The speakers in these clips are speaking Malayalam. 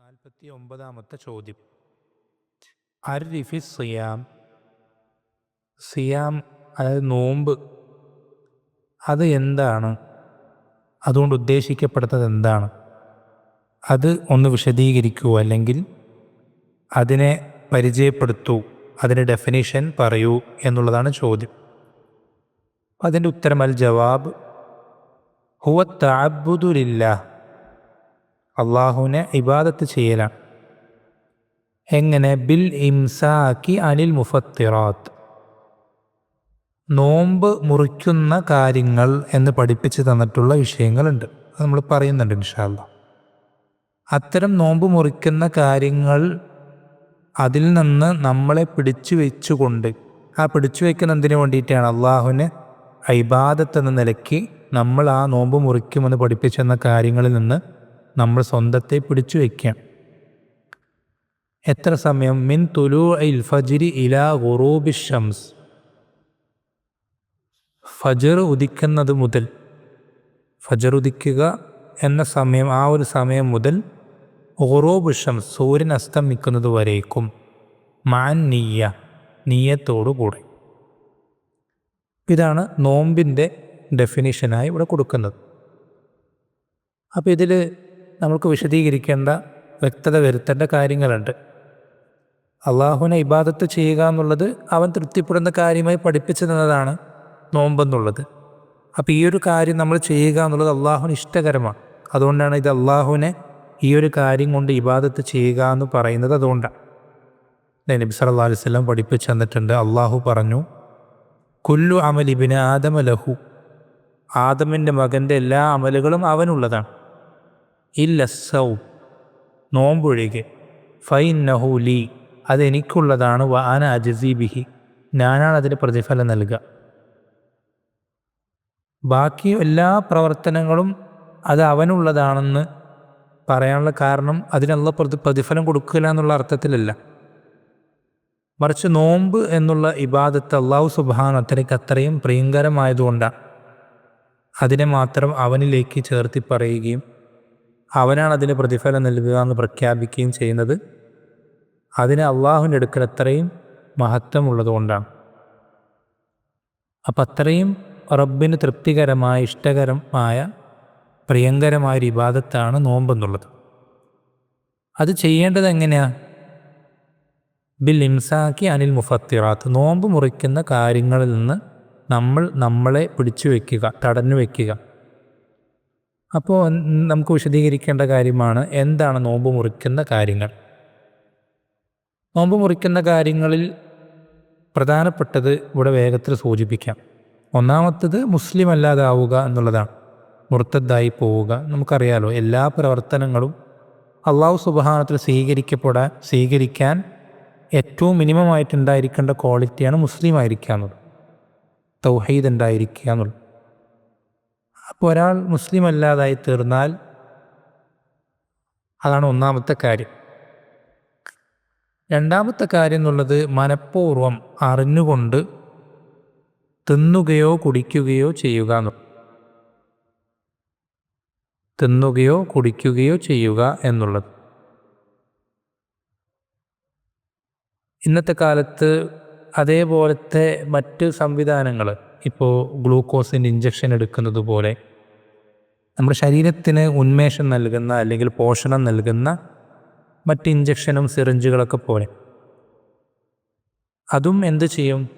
നാൽപ്പത്തി ഒമ്പതാമത്തെ ചോദ്യം. അരിഫി സിയാം സിയാം അതായത് നോമ്പ് അത് എന്താണ്? അതുകൊണ്ട് ഉദ്ദേശിക്കപ്പെടുന്നത് എന്താണ്? അത് ഒന്ന് വിശദീകരിക്കൂ അല്ലെങ്കിൽ അതിനെ പരിചയപ്പെടുത്തൂ അതിന്റെ ഡെഫിനിഷൻ പറയൂ എന്നുള്ളതാണ് ചോദ്യം. അതിന്റെ ഉത്തരം അൽ ജവാബ് ഹുവ താബുദുലില്ല അള്ളാഹുവിനെ ഇബാദത്ത് ചെയ്യലാണ്. എങ്ങനെ? ബിൽ ഇംസാക്കി അനിൽ മുഫത്തിറാത്ത്. നോമ്പ് മുറിക്കുന്ന കാര്യങ്ങൾ എന്ന് പഠിപ്പിച്ച് തന്നിട്ടുള്ള വിഷയങ്ങളുണ്ട്. അത് നമ്മൾ പറയുന്നുണ്ട് ഇൻഷാല്ല അത്തരം നോമ്പ് മുറിക്കുന്ന കാര്യങ്ങൾ അതിൽ നിന്ന് നമ്മളെ പിടിച്ചു വെച്ചുകൊണ്ട് ആ പിടിച്ചു വയ്ക്കുന്ന എന്തിനു വേണ്ടിയിട്ടാണ്? അള്ളാഹുവിന് ഐബാദത്ത് എന്ന നിലയ്ക്ക് നമ്മൾ ആ നോമ്പ് മുറിക്കുമെന്ന് പഠിപ്പിച്ചെന്ന കാര്യങ്ങളിൽ നിന്ന് നമ്മൾ സ്വന്തത്തെ പിടിച്ചു വയ്ക്കാം. എത്ര സമയം? മിൻ തുലു ഇൽ ഫജിരി ഇല ഗുറൂബി ഷംസ്. ഫജർ ഉദിക്കുന്നത് മുതൽ ഫജർ ഉദിക്കുക എന്ന സമയം ആ ഒരു സമയം മുതൽ ഗുറൂബ് ഷംസ് സൂര്യൻ അസ്തമിക്കുന്നത് വരേക്കും. മാൻ നീയ നീയത്തോടുകൂടെ ഇതാണ് നോമ്പിന്റെ ഡെഫിനിഷനായി ഇവിടെ കൊടുക്കുന്നത്. അപ്പോൾ ഇതിൽ നമുക്ക് വിശദീകരിക്കേണ്ട വ്യക്തത വരുത്തേണ്ട കാര്യങ്ങളുണ്ട്. അള്ളാഹുവിനെ ഇബാദത്ത് ചെയ്യുക എന്നുള്ളത് അവൻ തൃപ്തിപ്പെടുന്ന കാര്യമായി പഠിപ്പിച്ചു തന്നതാണ് നോമ്പെന്നുള്ളത്. അപ്പോൾ ഈ ഒരു കാര്യം നമ്മൾ ചെയ്യുക എന്നുള്ളത് അള്ളാഹുവിന് ഇഷ്ടകരമാണ്. അതുകൊണ്ടാണ് ഇത് അള്ളാഹുവിനെ ഈ ഒരു കാര്യം കൊണ്ട് ഇബാദത്ത് ചെയ്യുക എന്ന് പറയുന്നത് അതുകൊണ്ടാണ്. നബി സല്ലല്ലാഹു അലൈഹി വസല്ലം പഠിപ്പിച്ചു തന്നിട്ടുണ്ട്. അള്ളാഹു പറഞ്ഞു കുല്ലു അമലിബിന് ആദമ ലഹു. ആദമിന്റെ മകന്റെ എല്ലാ അമലുകളും അവനുള്ളതാണ്. ഇല്ല സൗ നോമ്പൊഴികെ. Fine നഹു Lee അതെനിക്കുള്ളതാണ്. വാന അജസീബിഹി ഞാനാണ് അതിന് പ്രതിഫലം നൽകുക. ബാക്കി എല്ലാ പ്രവർത്തനങ്ങളും അത് അവനുള്ളതാണെന്ന് പറയാനുള്ള കാരണം അതിനുള്ള പ്രതി പ്രതിഫലം കൊടുക്കില്ല എന്നുള്ള അർത്ഥത്തിലല്ല. മറിച്ച് നോമ്പ് എന്നുള്ള ഇബാദത്ത് അള്ളാഹു സുബാൻ അത്രയ്ക്ക് അത്രയും പ്രിയങ്കരമായതുകൊണ്ടാണ്. അതിനെ മാത്രം അവനിലേക്ക് ചേർത്തി പറയുകയും അവനാണ് അതിന് പ്രതിഫലം നൽകുക എന്ന് പ്രഖ്യാപിക്കുകയും ചെയ്യുന്നത് അതിന് അള്ളാഹുവിന്റെ അടുക്കൽ അത്രയും മഹത്വമുള്ളതുകൊണ്ടാണ്. അപ്പം അത്രയും റബ്ബിന് തൃപ്തികരമായ ഇഷ്ടകരമായ പ്രിയങ്കരമായ ഒരു ഇബാദത്താണ് നോമ്പെന്നുള്ളത്. അത് ചെയ്യേണ്ടത് എങ്ങനെയാണ് ബിൽ ഇംസാക്കി അനിൽ മുഫത്തിറാത്ത് നോമ്പ് മുറിക്കുന്ന കാര്യങ്ങളിൽ നിന്ന് നമ്മൾ നമ്മളെ പിടിച്ചു വയ്ക്കുക തടഞ്ഞു വയ്ക്കുക അപ്പോൾ നമുക്ക് വിശദീകരിക്കേണ്ട കാര്യമാണ് എന്താണ് നോമ്പ് മുറിക്കുന്ന കാര്യങ്ങൾ. നോമ്പ് മുറിക്കുന്ന കാര്യങ്ങളിൽ പ്രധാനപ്പെട്ടത് ഇവിടെ വേഗത്തിൽ സൂചിപ്പിക്കാം. ഒന്നാമത്തത് മുസ്ലിം അല്ലാതാവുക എന്നുള്ളതാണ്. മുർത്തദ്ദായി പോവുക. നമുക്കറിയാലോ എല്ലാ പ്രവർത്തനങ്ങളും അള്ളാഹു സുബഹാനത്തിൽ സ്വീകരിക്കപ്പെടാൻ സ്വീകരിക്കാൻ ഏറ്റവും മിനിമം ആയിട്ടുണ്ടായിരിക്കേണ്ട ക്വാളിറ്റിയാണ് മുസ്ലിം ആയിരിക്കുക തൗഹീദ് ഉണ്ടായിരിക്കുക എന്നുള്ളത് അപ്പോൾ ഒരാൾ മുസ്ലിം അല്ലാതായി തീർന്നാൽ അതാണ് ഒന്നാമത്തെ കാര്യം. രണ്ടാമത്തെ കാര്യം എന്നുള്ളത് മനഃപൂർവം അറിഞ്ഞുകൊണ്ട് തിന്നുകയോ കുടിക്കുകയോ ചെയ്യുക എന്നുള്ളത് തിന്നുകയോ കുടിക്കുകയോ ചെയ്യുക എന്നുള്ളത്. ഇന്നത്തെ കാലത്ത് അതേപോലത്തെ മറ്റ് സംവിധാനങ്ങൾ ഇപ്പോൾ ഗ്ലൂക്കോസിന്റെ ഇഞ്ചക്ഷൻ എടുക്കുന്നത് പോലെ നമ്മുടെ ശരീരത്തിന് ഉന്മേഷം നൽകുന്ന അല്ലെങ്കിൽ പോഷണം നൽകുന്ന മറ്റ് ഇഞ്ചക്ഷനും സിറിഞ്ചുകളൊക്കെ പോലെ. അതും എന്ത് ചെയ്യും?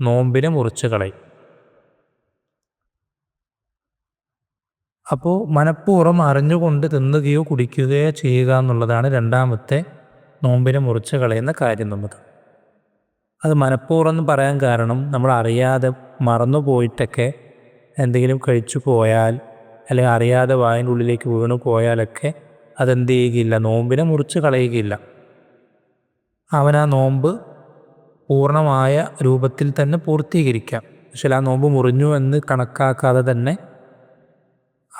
നോമ്പിനെ മുറിച്ച് കളയും. അപ്പോൾ മനഃപൂർവം അറിഞ്ഞുകൊണ്ട് തിന്നുകയോ കുടിക്കുകയോ ചെയ്യുക എന്നുള്ളതാണ് രണ്ടാമത്തെ നോമ്പിനെ മുറിച്ച് കളയുന്ന കാര്യം നമുക്ക്. അത് മനഃപൂർവം പറയാൻ കാരണം നമ്മൾ അറിയാതെ മറന്നു പോയിട്ടൊക്കെ എന്തെങ്കിലും കഴിച്ചു പോയാൽ അല്ലെങ്കിൽ അറിയാതെ വായന്റെ ഉള്ളിലേക്ക് വീണു പോയാലൊക്കെ അതെന്ത് ചെയ്യുകയില്ല നോമ്പിനെ മുറിച്ച് കളയുകയില്ല. അവൻ ആ നോമ്പ് പൂർണമായ രൂപത്തിൽ തന്നെ പൂർത്തീകരിക്കാം. പക്ഷേ ആ നോമ്പ് മുറിഞ്ഞു എന്ന് കണക്കാക്കാതെ തന്നെ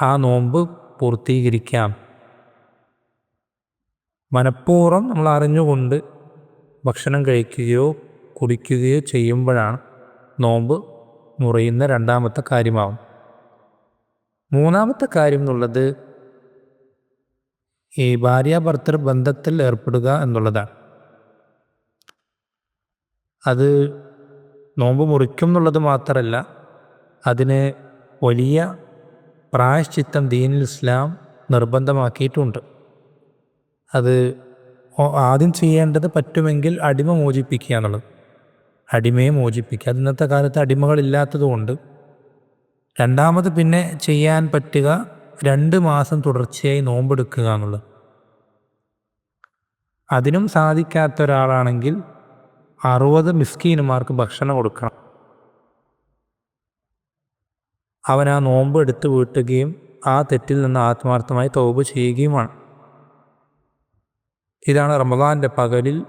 ആ നോമ്പ് പൂർത്തീകരിക്കാം. മനഃപൂർവം നമ്മൾ അറിഞ്ഞുകൊണ്ട് ഭക്ഷണം കഴിക്കുകയോ കുടിക്കുകയോ ചെയ്യുമ്പോഴാണ് നോമ്പ് മുറിയുന്ന രണ്ടാമത്തെ കാര്യമാവും. മൂന്നാമത്തെ കാര്യം എന്നുള്ളത് ഈ ഭാര്യാഭർത്തർ ബന്ധത്തിൽ ഏർപ്പെടുക എന്നുള്ളതാണ്. അത് നോമ്പ് മുറിക്കും എന്നുള്ളത് മാത്രമല്ല അതിന് വലിയ പ്രായശ്ചിത്തം ദീനിൽ ഇസ്ലാം നിർബന്ധമാക്കിയിട്ടുണ്ട്. അത് ആദ്യം ചെയ്യേണ്ടത് പറ്റുമെങ്കിൽ അടിമ മോചിപ്പിക്കുക എന്നുള്ളത്. അടിമയെ മോചിപ്പിക്കുക. അത് ഇന്നത്തെ കാലത്ത് അടിമകളില്ലാത്തതുകൊണ്ട് രണ്ടാമത് പിന്നെ ചെയ്യാൻ പറ്റുക രണ്ട് മാസം തുടർച്ചയായി നോമ്പെടുക്കുക എന്നുള്ളത്. അതിനും സാധിക്കാത്ത ഒരാളാണെങ്കിൽ അറുപത് മിസ്കീനുമാർക്ക് ഭക്ഷണം കൊടുക്കണം. അവൻ ആ നോമ്പ് എടുത്ത് വീട്ടുകയും ആ തെറ്റിൽ നിന്ന് ആത്മാർത്ഥമായി തോപ് ചെയ്യുകയുമാണ്. ഇതാണ് റമദാന്റെ പകലിൽ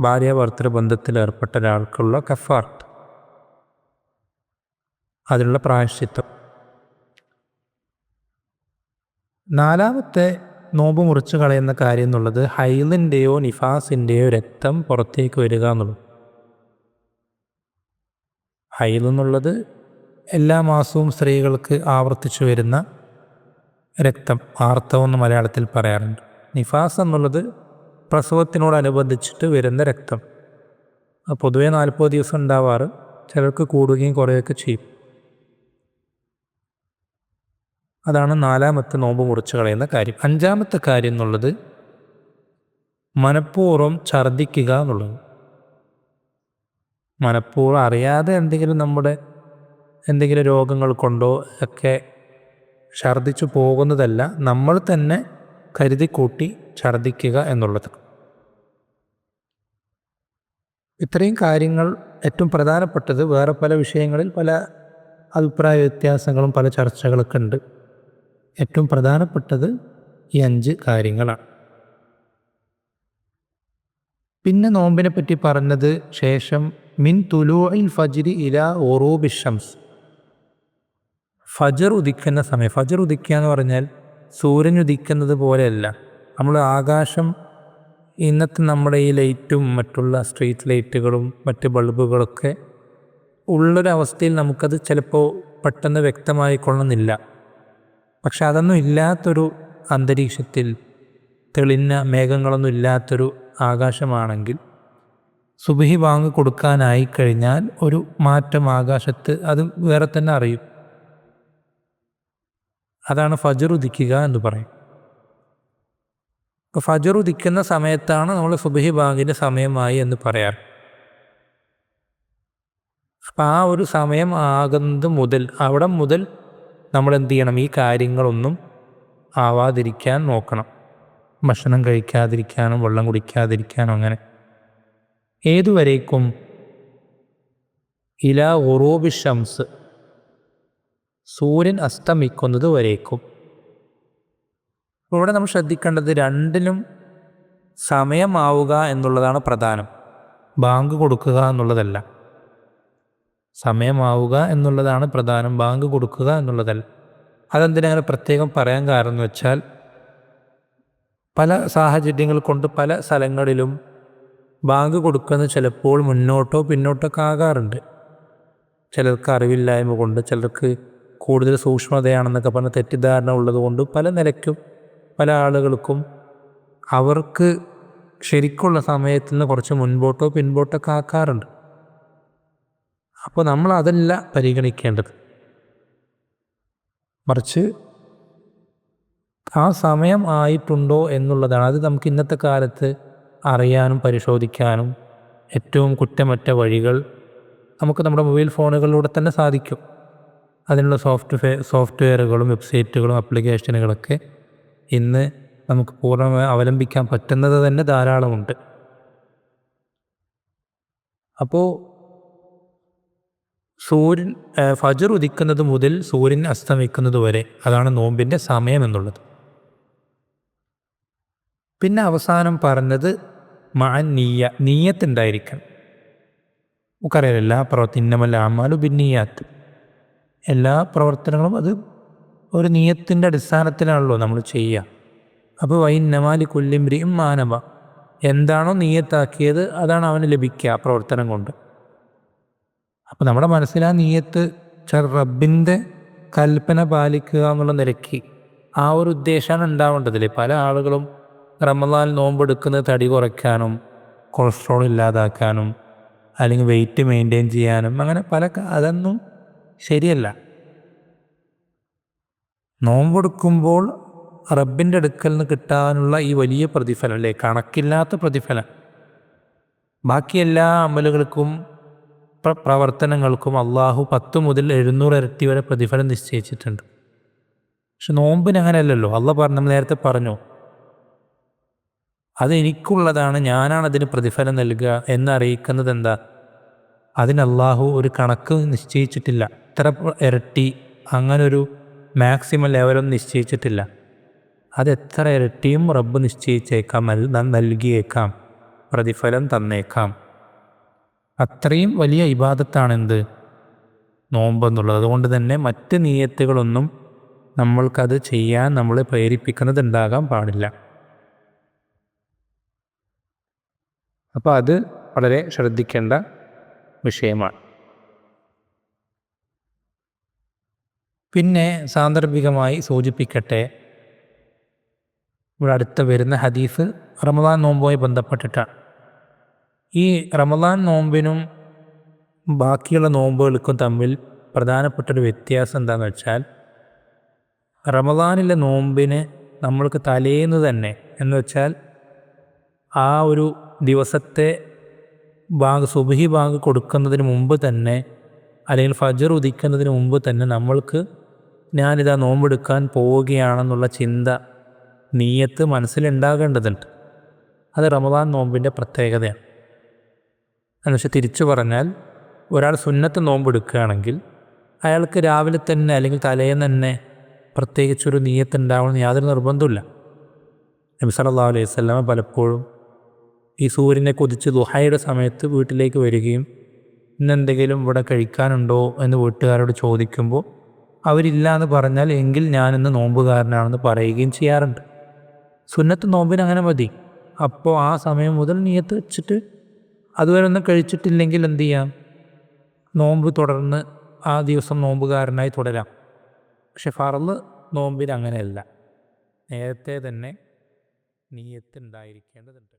ഭാര്യ വർത്തര ബന്ധത്തിൽ ഏർപ്പെട്ട ഒരാൾക്കുള്ള കഫാർത്ത് അതിനുള്ള പ്രായശ്ചിത്തം. നാലാമത്തെ നോമ്പ് മുറിച്ച് കളയുന്ന കാര്യം എന്നുള്ളത് ഹൈലിന്റെയോ നിഫാസിന്റെയോ രക്തം പുറത്തേക്ക് വരിക എന്നുള്ളത് ഹൈൽ എന്നുള്ളത് എല്ലാ മാസവും സ്ത്രീകൾക്ക് ആവർത്തിച്ചു വരുന്ന രക്തം ആർത്തവം എന്ന് മലയാളത്തിൽ പറയാറുണ്ട്. നിഫാസ് എന്നുള്ളത് പ്രസവത്തിനോടനുബന്ധിച്ചിട്ട് വരുന്ന രക്തം. പൊതുവെ നാൽപ്പത് ദിവസം ഉണ്ടാവാറ്. ചിലർക്ക് കൂടുകയും കുറയുകയൊക്കെ ചെയ്യും. അതാണ് നാലാമത്തെ നോമ്പ് മുറിച്ച് കളയുന്ന കാര്യം. അഞ്ചാമത്തെ കാര്യം എന്നുള്ളത് മനഃപൂർവം ഛർദ്ദിക്കുക എന്നുള്ളത്. മനഃപൂർവം അറിയാതെ എന്തെങ്കിലും നമ്മുടെ എന്തെങ്കിലും രോഗങ്ങൾ കൊണ്ടോ ഒക്കെ ഛർദ്ദിച്ചു പോകുന്നതല്ല. നമ്മൾ തന്നെ കരുതി കൂട്ടി ഛർദ്ദിക്കുക എന്നുള്ളത്. ഇത്രയും കാര്യങ്ങൾ ഏറ്റവും പ്രധാനപ്പെട്ടത് വേറെ പല വിഷയങ്ങളിൽ പല അഭിപ്രായ വ്യത്യാസങ്ങളും പല ചർച്ചകളൊക്കെ ഉണ്ട്. ഏറ്റവും പ്രധാനപ്പെട്ടത് ഈ അഞ്ച് കാര്യങ്ങളാണ്. പിന്നെ നോമ്പിനെ പറ്റി പറഞ്ഞത് ശേഷം മിൻ തുലൂഇൽ ഫജ്രി ഇല ഒറൂബി ഷംസ് ഫജർ ഉദിക്കുന്ന സമയം ഫജർ ഉദിക്കുക എന്ന് പറഞ്ഞാൽ സൂര്യൻ ഉദിക്കുന്നത് പോലെയല്ല. നമ്മൾ ആകാശം ഇന്നത്തെ നമ്മുടെ ഈ ലൈറ്റും മറ്റുള്ള സ്ട്രീറ്റ് ലൈറ്റുകളും മറ്റ് ബൾബുകളൊക്കെ ഉള്ളൊരവസ്ഥയിൽ നമുക്കത് ചിലപ്പോൾ പെട്ടെന്ന് വ്യക്തമായിക്കൊള്ളുന്നില്ല. പക്ഷെ അതൊന്നും ഇല്ലാത്തൊരു അന്തരീക്ഷത്തിൽ തെളിഞ്ഞ മേഘങ്ങളൊന്നും ഇല്ലാത്തൊരു ആകാശമാണെങ്കിൽ സുബഹി വാങ്ങി കൊടുക്കാനായി കഴിഞ്ഞാൽ ഒരു മാറ്റം ആകാശത്ത് അത് വേറെ തന്നെ അറിയും. അതാണ് ഫജർ ഉദിക്കുക എന്ന് പറയും. ഫജർ ഉദിക്കുന്ന സമയത്താണ് നമ്മൾ സുബഹി ബാങ്കിന്റെ സമയമായി എന്ന് പറയാറ്. അപ്പം ആ ഒരു സമയം ആകുന്നത് മുതൽ അവിടെ മുതൽ നമ്മൾ എന്ത് ചെയ്യണം? ഈ കാര്യങ്ങളൊന്നും ആവാതിരിക്കാൻ നോക്കണം. ഭക്ഷണം കഴിക്കാതിരിക്കാനും വെള്ളം കുടിക്കാതിരിക്കാനും അങ്ങനെ. ഏതുവരേക്കും ഇല ഒറോബി ഷംസ് സൂര്യൻ അസ്തമിക്കുന്നത് വരേക്കും. ഇവിടെ നമ്മൾ ശ്രദ്ധിക്കേണ്ടത് രണ്ടിനും സമയമാവുക എന്നുള്ളതാണ് പ്രധാനം. ബാങ്ക് കൊടുക്കുക എന്നുള്ളതല്ല. സമയമാവുക എന്നുള്ളതാണ് പ്രധാനം. ബാങ്ക് കൊടുക്കുക എന്നുള്ളതല്ല. അതെന്തിനങ്ങനെ പ്രത്യേകം പറയാൻ കാരണം എന്ന് വെച്ചാൽ പല സാഹചര്യങ്ങൾ കൊണ്ട് പല സ്ഥലങ്ങളിലും ബാങ്ക് കൊടുക്കുന്നത് ചിലപ്പോൾ മുന്നോട്ടോ പിന്നോട്ടൊക്കെ ആകാറുണ്ട്. ചിലർക്ക് അറിവില്ലായ്മ കൊണ്ട് ചിലർക്ക് കൂടുതൽ സൂക്ഷ്മതയാണെന്നൊക്കെ പറഞ്ഞ തെറ്റിദ്ധാരണ ഉള്ളതുകൊണ്ട് പല നിലയ്ക്കും പല ആളുകൾക്കും അവർക്ക് ശരിക്കുള്ള സമയത്തിൽ നിന്ന് കുറച്ച് മുൻപോട്ടോ പിൻപോട്ടൊക്കെ ആക്കാറുണ്ട്. അപ്പോൾ നമ്മൾ അതല്ല പരിഗണിക്കേണ്ടത്. മറിച്ച് ആ സമയം ആയിട്ടുണ്ടോ എന്നുള്ളതാണ്. അത് നമുക്ക് ഇന്നത്തെ കാലത്ത് അറിയാനും പരിശോധിക്കാനും ഏറ്റവും കുറ്റമറ്റ വഴികൾ നമുക്ക് നമ്മുടെ മൊബൈൽ ഫോണുകളിലൂടെ തന്നെ സാധിക്കും. അതിനുള്ള സോഫ്റ്റ്വെയർ സോഫ്റ്റ്വെയറുകളും വെബ്സൈറ്റുകളും ആപ്ലിക്കേഷനുകളൊക്കെ ഇന്ന് നമുക്ക് പൂർണമായി അവലംബിക്കാൻ പറ്റുന്നത് തന്നെ ധാരാളമുണ്ട്. അപ്പോൾ സൂര്യൻ ഫജർ ഉദിക്കുന്നത് മുതൽ സൂര്യൻ അസ്തമിക്കുന്നത് വരെ അതാണ് നോമ്പിന്റെ സമയം എന്നുള്ളത്. പിന്നെ അവസാനം പറഞ്ഞത് മാൻ നീയ നീയത്തുണ്ടായിരിക്കണം നമുക്കറിയാലോ എല്ലാ പ്രവർത്തി ഇന്നമല്ല അമാലു ബിന്നീയാത്ത് എല്ലാ പ്രവർത്തനങ്ങളും അത് ഒരു നീയത്തിന്റെ അടിസ്ഥാനത്തിലാണല്ലോ നമ്മൾ ചെയ്യുക. അപ്പോൾ വൈ നമാലി കൊല്ലിംബ്രിയും മാനവ. എന്താണോ നീയത്താക്കിയത് അതാണ് അവന് ലഭിക്കുക പ്രവർത്തനം കൊണ്ട്. അപ്പോൾ നമ്മുടെ മനസ്സിൽ ആ നീയത്ത് റബ്ബിന്റെ കൽപ്പന പാലിക്കുക എന്നുള്ള നിലയ്ക്ക് ആ ഒരു ഉദ്ദേശമാണ് ഉണ്ടാവേണ്ടതിൽ പല ആളുകളും റമദാൻ നോമ്പെടുക്കുന്നത് തടി കുറയ്ക്കാനും കൊളസ്ട്രോൾ ഇല്ലാതാക്കാനും അല്ലെങ്കിൽ വെയിറ്റ് മെയിന്റെയിൻ ചെയ്യാനും അങ്ങനെ പല അതൊന്നും ശരിയല്ല. നോമ്പെടുക്കുമ്പോൾ റബ്ബിന്റെ അടുക്കൽ നിന്ന് കിട്ടാനുള്ള ഈ വലിയ പ്രതിഫലം അല്ലേ? കണക്കില്ലാത്ത പ്രതിഫലം. ബാക്കി എല്ലാ അമലുകൾക്കും പ്ര- പ്രവർത്തനങ്ങൾക്കും അള്ളാഹു പത്ത് മുതൽ എഴുന്നൂറ് ഇരട്ടി വരെ പ്രതിഫലം നിശ്ചയിച്ചിട്ടുണ്ട്. പക്ഷെ നോമ്പിന് അങ്ങനെയല്ലല്ലോ. അള്ള പറഞ്ഞു നേരത്തെ പറഞ്ഞു അത് എനിക്കുള്ളതാണ് ഞാനാണ് അതിന് പ്രതിഫലം നൽകുക എന്നറിയിക്കുന്നത് എന്താ? അതിന് ഒരു കണക്ക് നിശ്ചയിച്ചിട്ടില്ല. ഇത്ര ഇരട്ടി അങ്ങനൊരു മാക്സിമം ലെവലൊന്നും നിശ്ചയിച്ചിട്ടില്ല. അത് എത്ര ഇരട്ടിയും റബ്ബ് നിശ്ചയിച്ചേക്കാം നൽ- നൽകിയേക്കാം പ്രതിഫലം തന്നേക്കാം. അത്രയും വലിയ ഇബാദത്താണ് എന്ത് നോമ്പെന്നുള്ളത്. അതുകൊണ്ട് തന്നെ മറ്റ് നീയത്തുകളൊന്നും നമ്മൾക്കത് ചെയ്യാൻ നമ്മളെ പ്രേരിപ്പിക്കുന്നത് ഉണ്ടാകാൻ പാടില്ല. അപ്പോൾ അത് വളരെ ശ്രദ്ധിക്കേണ്ട വിഷയമാണ്. പിന്നെ സാന്ദർഭികമായി സൂചിപ്പിക്കട്ടെ ഇവിടെ അടുത്ത വരുന്ന ഹദീഫ് റമദാൻ നോമ്പുമായി ബന്ധപ്പെട്ടിട്ടാണ്. ഈ റമദാൻ നോമ്പിനും ബാക്കിയുള്ള നോമ്പുകൾക്കും തമ്മിൽ പ്രധാനപ്പെട്ടൊരു വ്യത്യാസം എന്താണെന്ന് വെച്ചാൽ റമദാനിലെ നോമ്പിന് നമ്മൾക്ക് തലേന്ന് തന്നെ എന്ന് വെച്ചാൽ ആ ഒരു ദിവസത്തെ ബാങ്ക് സുബഹി ബാങ്ക് കൊടുക്കുന്നതിന് മുമ്പ് തന്നെ അല്ലെങ്കിൽ ഫജർ ഉദിക്കുന്നതിന് മുമ്പ് തന്നെ നമ്മൾക്ക് ഞാനിതാ നോമ്പെടുക്കാൻ പോവുകയാണെന്നുള്ള ചിന്ത നീയത്ത് മനസ്സിലുണ്ടാകേണ്ടതുണ്ട്. അത് റമദാൻ നോമ്പിന്റെ പ്രത്യേകതയാണ്. എന്നുവെച്ചാൽ തിരിച്ചു പറഞ്ഞാൽ ഒരാൾ സുന്നത്ത് നോമ്പെടുക്കുകയാണെങ്കിൽ അയാൾക്ക് രാവിലെ തന്നെ അല്ലെങ്കിൽ തലേന്ന് തന്നെ പ്രത്യേകിച്ചൊരു നീയത്ത് ഉണ്ടാവണമെന്ന് യാതൊരു നിർബന്ധമില്ല നബി സല്ലല്ലാഹു അലൈഹി വസല്ലമ പലപ്പോഴും ഈ സൂര്യനെ കുതിച്ച് ദുഹയുടെ സമയത്ത് വീട്ടിലേക്ക് വരികയും ഇന്നെന്തെങ്കിലും ഇവിടെ കഴിക്കാനുണ്ടോ എന്ന് വീട്ടുകാരോട് ചോദിക്കുമ്പോൾ അവരില്ല എന്ന് പറഞ്ഞാൽ എങ്കിൽ ഞാനിന്ന് നോമ്പുകാരനാണെന്ന് പറയുകയും ചെയ്യാറുണ്ട്. സുന്നത്ത് നോമ്പിന് അങ്ങനെ മതി. അപ്പോൾ ആ സമയം മുതൽ നീയത്ത് വെച്ചിട്ട് അതുവരെ ഒന്നും കഴിച്ചിട്ടില്ലെങ്കിൽ എന്തു ചെയ്യാം? നോമ്പ് തുടർന്ന് ആ ദിവസം നോമ്പുകാരനായി തുടരാം. പക്ഷെ ഫറൽ നോമ്പിന് അങ്ങനെയല്ല. നേരത്തെ തന്നെ നീയത്ത് ഉണ്ടായിരിക്കേണ്ടതുണ്ട്.